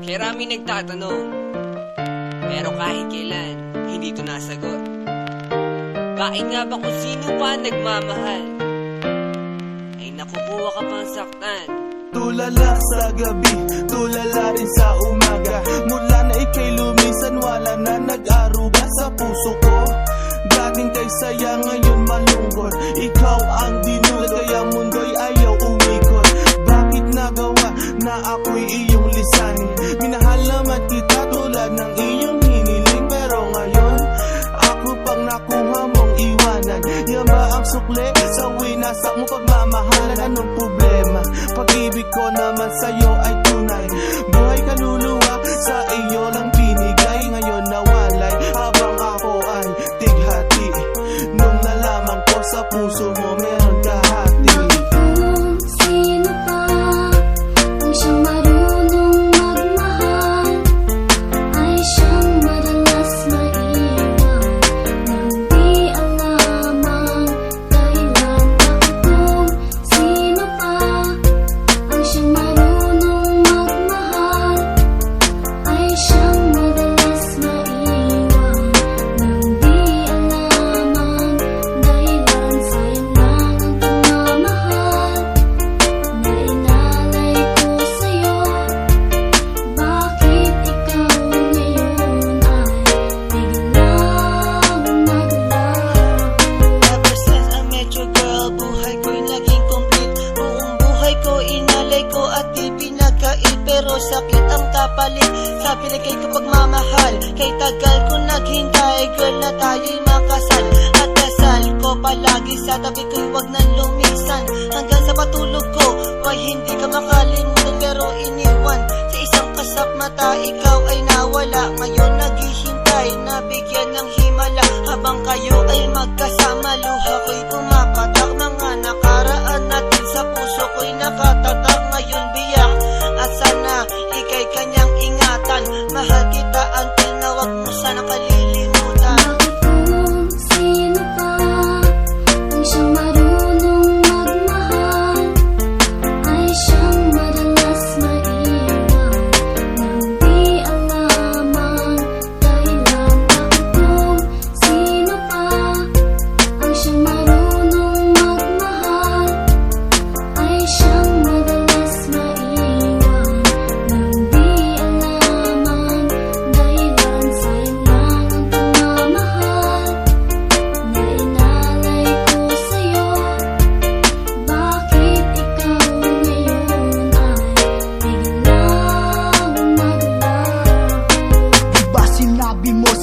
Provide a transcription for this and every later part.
Kay Rami nagtatanong, pero kahit kailan, hindi ito nasagot. Bakit nga ba kung sino pa nagmamahal? Ay nakukuha ka pang saktan. Tulala sa gabi, tulala rin sa umaga Mula na ikay lumisan, wala na nag-aruga sa puso ko Dating kay saya, ngayon malungkot Ikaw ba ang sukle sa winasak mo pagmamahalan? Anong problema? Pag-ibig ko naman sa'yo ay tunay Buhay kaluluwa sa iyo lang sa pinagay ko pagmamahal Kay tagal ko naghintay girl na tayo'y makasal. At dasal ko palagi sa tabi ko'y wag nang lumisan. Hanggang sa patulog ko, why hindi ka makalimutan? Pero iniwan Sa isang kasap mata, ikaw ay nawala. Ngayon naghihintay na bigyan ng himala. Habang kayo ay magkasama Mahal kita until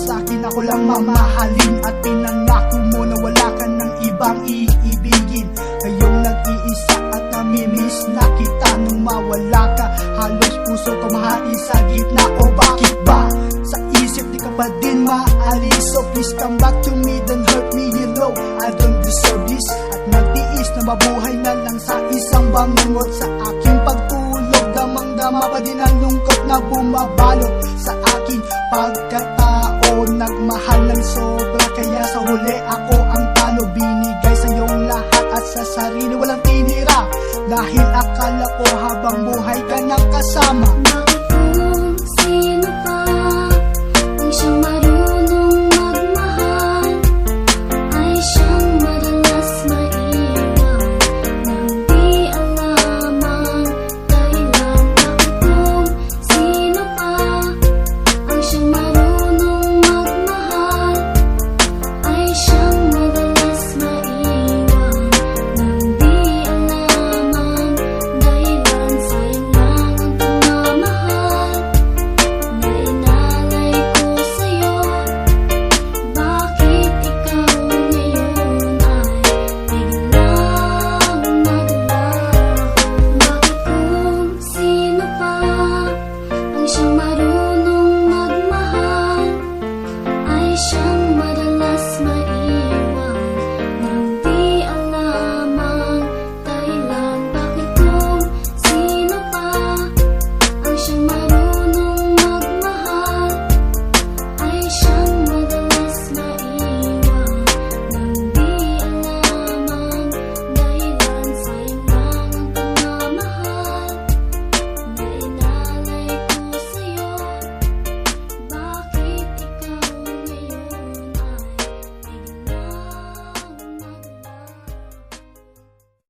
sinabi mo sa akin ako lang mamahalin At pinangako mo na wala ka ng ibang iibigin. Ngayong nag-iisa at namimiss na kita Nung mawala ka. Halos puso ko mahati sa gitna O bakit ba? Sa isip di ka pa din maalis. So please come back to me don't hurt me you know I don't deserve this. At nagtiis na mabuhay na lang sa isang bangungot. Sa aking pagtulog damang-dama pa din ang lungkot na bumabalot. Sa aking pagkatao Nagmahal ng sobra Kaya sa huli ako ang talo. Binigay sa iyong lahat at sa sarili walang tinira. Dahil akala ko habang buhay